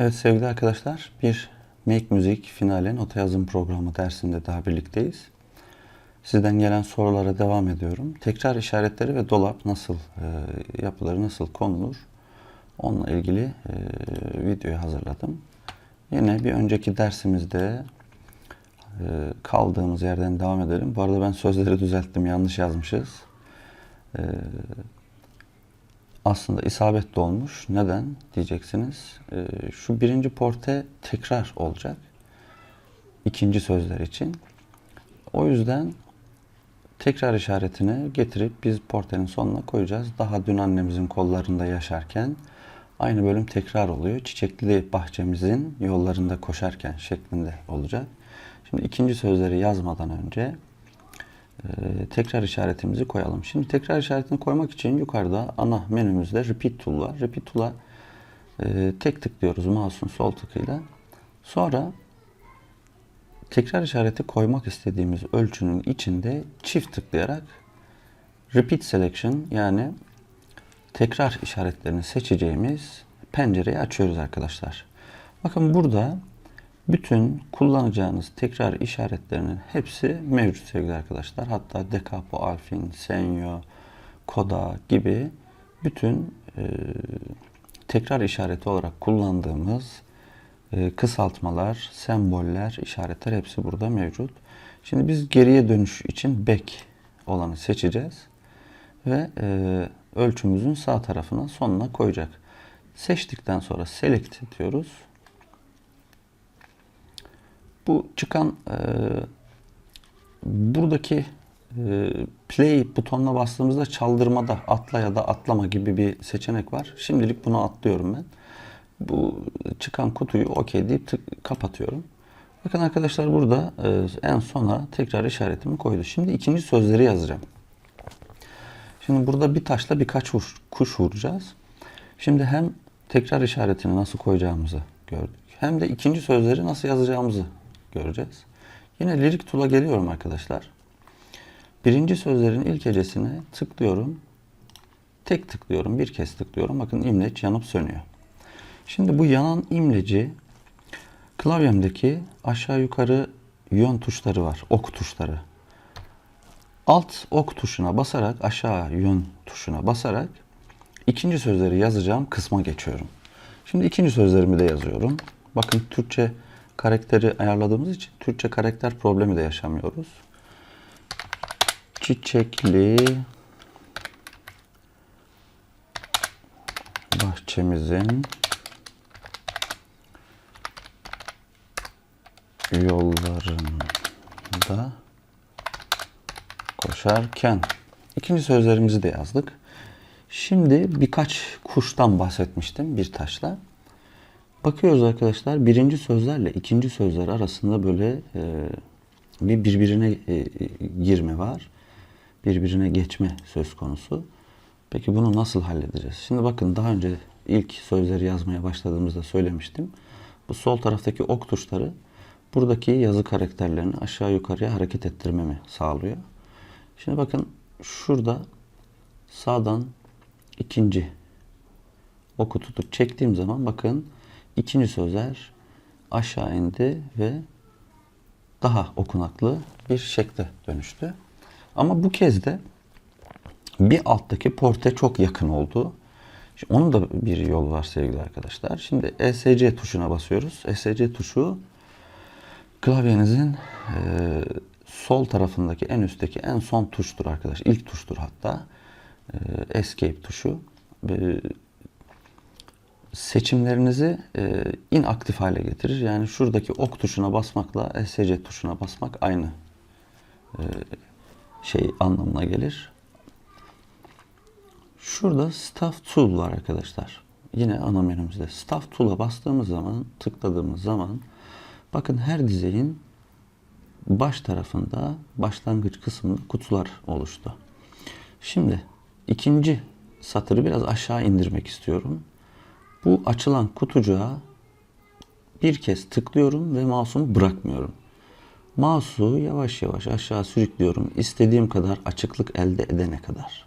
Evet sevgili arkadaşlar bir Make Music finale nota yazım programı dersinde daha birlikteyiz. Sizden gelen sorulara devam ediyorum. Tekrar işaretleri ve dolap nasıl e, yapılır, nasıl konulur onunla ilgili e, videoyu hazırladım. Yine bir önceki dersimizde e, kaldığımız yerden devam edelim. Bu arada ben sözleri düzelttim, yanlış yazmışız. E, aslında isabetli olmuş. Neden diyeceksiniz. Ee, şu birinci porte tekrar olacak. ikinci sözler için. O yüzden tekrar işaretini getirip biz portenin sonuna koyacağız. Daha dün annemizin kollarında yaşarken aynı bölüm tekrar oluyor. Çiçekli bahçemizin yollarında koşarken şeklinde olacak. Şimdi ikinci sözleri yazmadan önce tekrar işaretimizi koyalım. Şimdi tekrar işaretini koymak için yukarıda ana menümüzde Repeat Tool var. Repeat Tool'a e, tek tıklıyoruz mouse'un sol tıkıyla. Sonra tekrar işareti koymak istediğimiz ölçünün içinde çift tıklayarak Repeat Selection yani tekrar işaretlerini seçeceğimiz pencereyi açıyoruz arkadaşlar. Bakın burada bütün kullanacağınız tekrar işaretlerinin hepsi mevcut sevgili arkadaşlar. Hatta dekapo, alfin, senyo, koda gibi bütün e, tekrar işareti olarak kullandığımız e, kısaltmalar, semboller, işaretler hepsi burada mevcut. Şimdi biz geriye dönüş için back olanı seçeceğiz ve e, ölçümüzün sağ tarafına sonuna koyacak. Seçtikten sonra select diyoruz bu çıkan e, buradaki e, play butonuna bastığımızda çaldırmada atla ya da atlama gibi bir seçenek var. Şimdilik bunu atlıyorum ben. Bu çıkan kutuyu OK deyip tık, kapatıyorum. Bakın arkadaşlar burada e, en sona tekrar işaretimi koydu. Şimdi ikinci sözleri yazacağım. Şimdi burada bir taşla birkaç kuş vuracağız. Şimdi hem tekrar işaretini nasıl koyacağımızı gördük. Hem de ikinci sözleri nasıl yazacağımızı göreceğiz. Yine lirik tool'a geliyorum arkadaşlar. Birinci sözlerin ilk hecesine tıklıyorum. Tek tıklıyorum. Bir kez tıklıyorum. Bakın imleç yanıp sönüyor. Şimdi bu yanan imleci klavyemdeki aşağı yukarı yön tuşları var. Ok tuşları. Alt ok tuşuna basarak aşağı yön tuşuna basarak ikinci sözleri yazacağım kısma geçiyorum. Şimdi ikinci sözlerimi de yazıyorum. Bakın Türkçe karakteri ayarladığımız için Türkçe karakter problemi de yaşamıyoruz. Çiçekli bahçemizin yollarında koşarken ikinci sözlerimizi de yazdık. Şimdi birkaç kuştan bahsetmiştim bir taşla. Bakıyoruz arkadaşlar birinci sözlerle ikinci sözler arasında böyle e, bir birbirine e, girme var. Birbirine geçme söz konusu. Peki bunu nasıl halledeceğiz? Şimdi bakın daha önce ilk sözleri yazmaya başladığımızda söylemiştim. Bu sol taraftaki ok tuşları buradaki yazı karakterlerini aşağı yukarıya hareket ettirmemi sağlıyor. Şimdi bakın şurada sağdan ikinci oku tutup çektiğim zaman bakın ikinci sözler aşağı indi ve daha okunaklı bir şekle dönüştü. Ama bu kez de bir alttaki porte çok yakın oldu. Şimdi onun da bir yol var sevgili arkadaşlar. Şimdi ESC tuşuna basıyoruz. ESC tuşu klavyenizin e, sol tarafındaki en üstteki en son tuştur arkadaş. İlk tuştur hatta. E, Escape tuşu. Seçimlerinizi e, inaktif hale getirir. Yani şuradaki ok tuşuna basmakla ESC tuşuna basmak aynı e, şey anlamına gelir. Şurada Staff Tool var arkadaşlar. Yine ana menümüzde. Staff Tool'a bastığımız zaman, tıkladığımız zaman bakın her dizeyin baş tarafında başlangıç kısmında kutular oluştu. Şimdi ikinci satırı biraz aşağı indirmek istiyorum. Bu açılan kutucuğa bir kez tıklıyorum ve mouse'umu bırakmıyorum. Mouse'u yavaş yavaş aşağı sürüklüyorum. istediğim kadar açıklık elde edene kadar.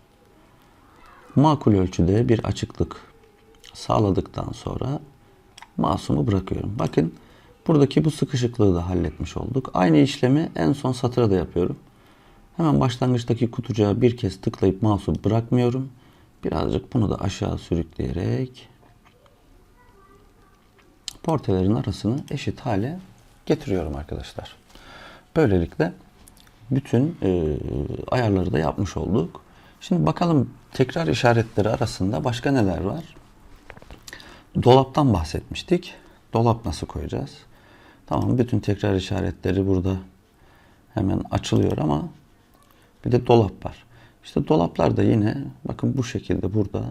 Makul ölçüde bir açıklık sağladıktan sonra mouse'umu bırakıyorum. Bakın buradaki bu sıkışıklığı da halletmiş olduk. Aynı işlemi en son satıra da yapıyorum. Hemen başlangıçtaki kutucuğa bir kez tıklayıp mouse'u bırakmıyorum. Birazcık bunu da aşağı sürükleyerek portelerin arasını eşit hale getiriyorum arkadaşlar. Böylelikle bütün e, ayarları da yapmış olduk. Şimdi bakalım tekrar işaretleri arasında başka neler var? Dolaptan bahsetmiştik. Dolap nasıl koyacağız? Tamam bütün tekrar işaretleri burada hemen açılıyor ama bir de dolap var. İşte dolaplar da yine bakın bu şekilde burada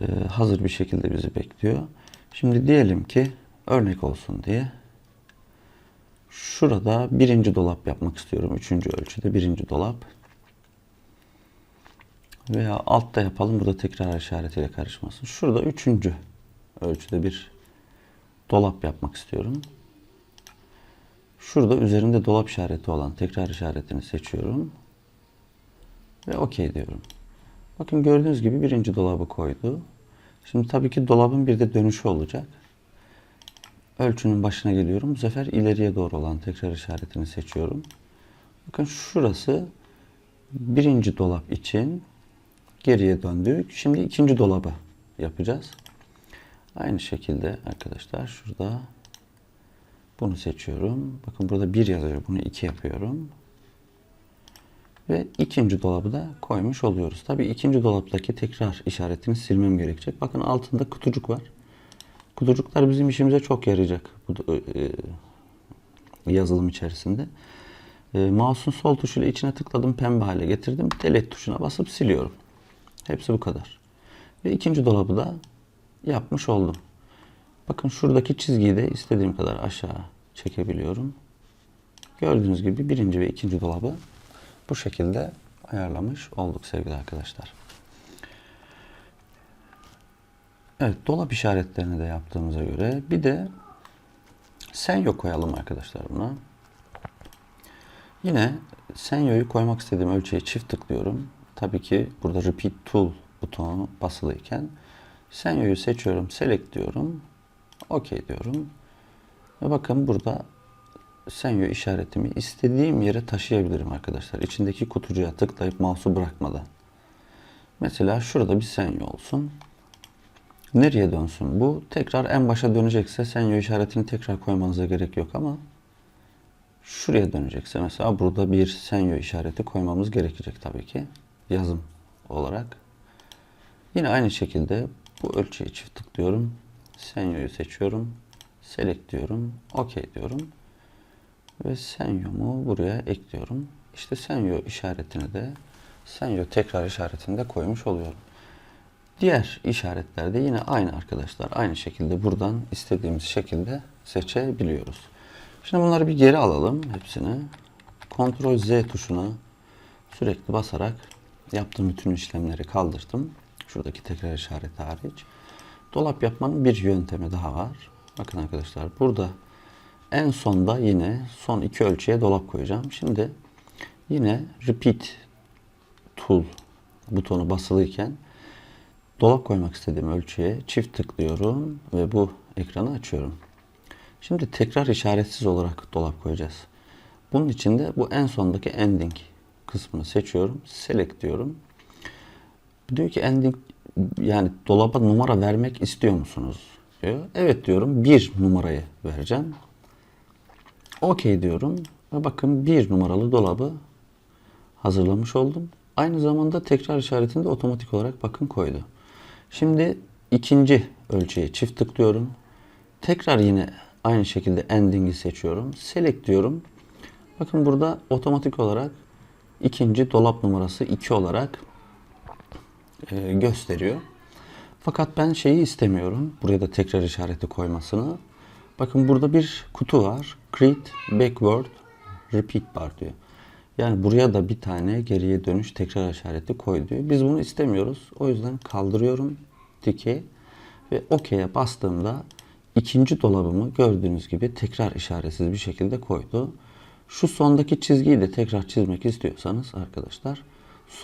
e, hazır bir şekilde bizi bekliyor. Şimdi diyelim ki örnek olsun diye şurada birinci dolap yapmak istiyorum. Üçüncü ölçüde birinci dolap. Veya altta yapalım. Burada tekrar işaretiyle karışmasın. Şurada üçüncü ölçüde bir dolap yapmak istiyorum. Şurada üzerinde dolap işareti olan tekrar işaretini seçiyorum. Ve OK diyorum. Bakın gördüğünüz gibi birinci dolabı koydu. Şimdi tabii ki dolabın bir de dönüşü olacak. Ölçünün başına geliyorum. Bu sefer ileriye doğru olan tekrar işaretini seçiyorum. Bakın şurası birinci dolap için geriye döndük. Şimdi ikinci dolabı yapacağız. Aynı şekilde arkadaşlar şurada bunu seçiyorum. Bakın burada bir yazıyor. Bunu iki yapıyorum. Ve ikinci dolabı da koymuş oluyoruz. Tabii ikinci dolaptaki tekrar işaretini silmem gerekecek. Bakın altında kutucuk var. Kutucuklar bizim işimize çok yarayacak bu e, yazılım içerisinde. E, mouse'un sol tuşuyla içine tıkladım pembe hale getirdim. Delete tuşuna basıp siliyorum. Hepsi bu kadar. Ve ikinci dolabı da yapmış oldum. Bakın şuradaki çizgiyi de istediğim kadar aşağı çekebiliyorum. Gördüğünüz gibi birinci ve ikinci dolabı bu şekilde ayarlamış olduk sevgili arkadaşlar. Evet dolap işaretlerini de yaptığımıza göre bir de senyo koyalım arkadaşlar buna. Yine senyoyu koymak istediğim ölçüye çift tıklıyorum. Tabii ki burada repeat tool butonu basılıyken senyoyu seçiyorum, select diyorum. OK diyorum. Ve bakın burada senyo işaretimi istediğim yere taşıyabilirim arkadaşlar. İçindeki kutucuğa tıklayıp mouse'u bırakmadan. Mesela şurada bir senyo olsun. Nereye dönsün bu? Tekrar en başa dönecekse senyo işaretini tekrar koymanıza gerek yok ama şuraya dönecekse mesela burada bir senyo işareti koymamız gerekecek tabii ki yazım olarak. Yine aynı şekilde bu ölçüye çift tıklıyorum. Senyoyu seçiyorum. Select diyorum. OK diyorum. Ve senyomu buraya ekliyorum. İşte senyo işaretini de senyo tekrar işaretini de koymuş oluyorum. Diğer işaretlerde yine aynı arkadaşlar. Aynı şekilde buradan istediğimiz şekilde seçebiliyoruz. Şimdi bunları bir geri alalım hepsini. Ctrl Z tuşuna sürekli basarak yaptığım bütün işlemleri kaldırdım. Şuradaki tekrar işareti hariç. Dolap yapmanın bir yöntemi daha var. Bakın arkadaşlar burada en sonda yine son iki ölçüye dolap koyacağım. Şimdi yine repeat tool butonu basılıyken dolap koymak istediğim ölçüye çift tıklıyorum ve bu ekranı açıyorum. Şimdi tekrar işaretsiz olarak dolap koyacağız. Bunun için de bu en sondaki ending kısmını seçiyorum. Select diyorum. Diyor ki ending yani dolaba numara vermek istiyor musunuz? diyor. Evet diyorum. Bir numarayı vereceğim. OK diyorum. Ve bakın bir numaralı dolabı hazırlamış oldum. Aynı zamanda tekrar işaretini de otomatik olarak bakın koydu. Şimdi ikinci ölçüye çift tıklıyorum. Tekrar yine aynı şekilde ending'i seçiyorum. Select diyorum. Bakın burada otomatik olarak ikinci dolap numarası 2 olarak e, gösteriyor. Fakat ben şeyi istemiyorum. Buraya da tekrar işareti koymasını. Bakın burada bir kutu var. Create backward repeat bar diyor. Yani buraya da bir tane geriye dönüş tekrar işareti koy diyor. Biz bunu istemiyoruz. O yüzden kaldırıyorum tiki ve OK'ye bastığımda ikinci dolabımı gördüğünüz gibi tekrar işaretsiz bir şekilde koydu. Şu sondaki çizgiyi de tekrar çizmek istiyorsanız arkadaşlar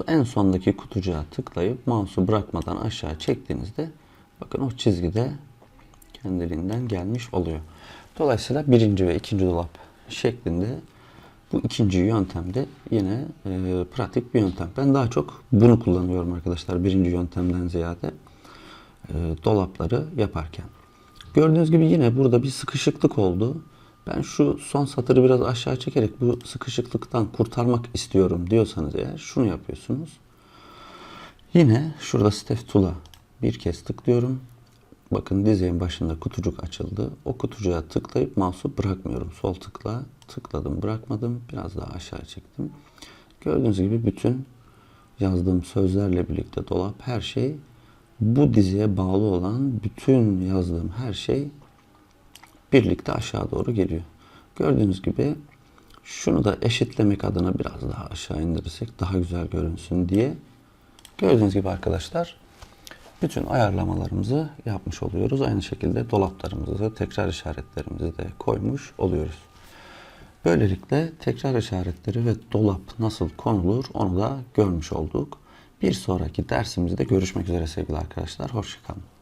en sondaki kutucuğa tıklayıp mouse'u bırakmadan aşağı çektiğinizde bakın o çizgide kendiliğinden gelmiş oluyor. Dolayısıyla birinci ve ikinci dolap şeklinde bu ikinci yöntemde yine e, pratik bir yöntem. Ben daha çok bunu kullanıyorum arkadaşlar birinci yöntemden ziyade e, dolapları yaparken. Gördüğünüz gibi yine burada bir sıkışıklık oldu. Ben şu son satırı biraz aşağı çekerek bu sıkışıklıktan kurtarmak istiyorum diyorsanız eğer şunu yapıyorsunuz. Yine şurada Step Tool'a bir kez tıklıyorum. Bakın dizeğin başında kutucuk açıldı. O kutucuğa tıklayıp mouse'u bırakmıyorum. Sol tıkla tıkladım bırakmadım. Biraz daha aşağı çektim. Gördüğünüz gibi bütün yazdığım sözlerle birlikte dolap her şey bu diziye bağlı olan bütün yazdığım her şey birlikte aşağı doğru geliyor. Gördüğünüz gibi şunu da eşitlemek adına biraz daha aşağı indirirsek daha güzel görünsün diye gördüğünüz gibi arkadaşlar bütün ayarlamalarımızı yapmış oluyoruz. Aynı şekilde dolaplarımızı, tekrar işaretlerimizi de koymuş oluyoruz. Böylelikle tekrar işaretleri ve dolap nasıl konulur onu da görmüş olduk. Bir sonraki dersimizde görüşmek üzere sevgili arkadaşlar. Hoşçakalın.